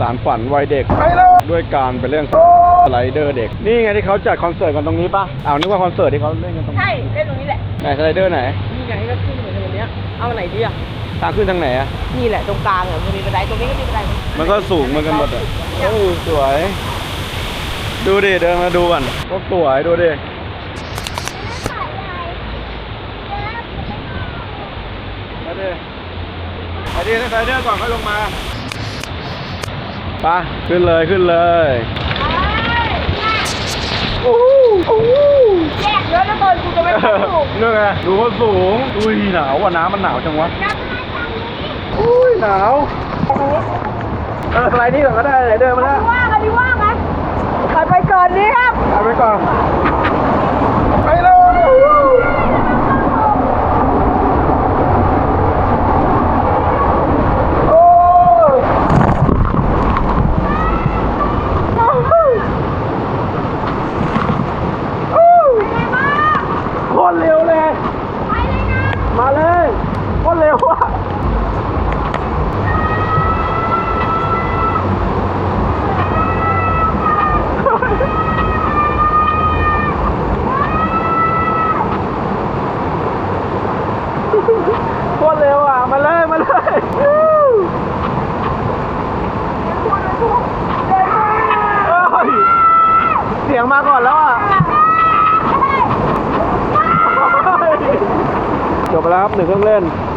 สารฝันวัยเด็ก ด้วยการไปเล่นสไลเดอร์เด็ก นี่ไงที่เขาจัดคอนเสิร์ตกันตรงนี้ปะอ้าวนึกว่าคอนเสิร์ตที่เขาเล่นกันตรงนี้ใช่เล่นตรงนี้แหละไหนสไลเดอร์ไหนนี่ไงก็ขึ้นเหมือนตรงเนี้ยเอาไหนดีอะทางขึ้นทางไหนอะนี่แหละตรงกลางอะมันมีบันไดตรงนี้ก็มีบันไดมันก็สูงเหมือนกันหมดอะโอ้สวย ดูดิเดินมาดูก่อนโอ้สวยดูดิไปดิไปดิสไลเดอร์ก่อนค่อยลงมา ไปขึ้นเลยขึ้นเลยโอ้โหโอ้โหแยกเยอะนะตอนกูจะไม่ขึ้นถูกนี่ไงดูว่าสูง อุ้ยหนาวว่ะน้ำมันหนาวจังวะอุ้ยหนาวเออสไลด์นี่ก่อนก็ได้ไหนเดินมาแล้วว่างอันนี้ว่างไหมไปไปก่อนนี้ครับเอาไปก่อน ไปเลยโอ้โค ตรเร็วเลย มาเลยโคตรเร็วอะโคตรเร็วอะ มาเลย มาเลยเอ้ยเสียงมาก่อนแล้วอะ จบไปแ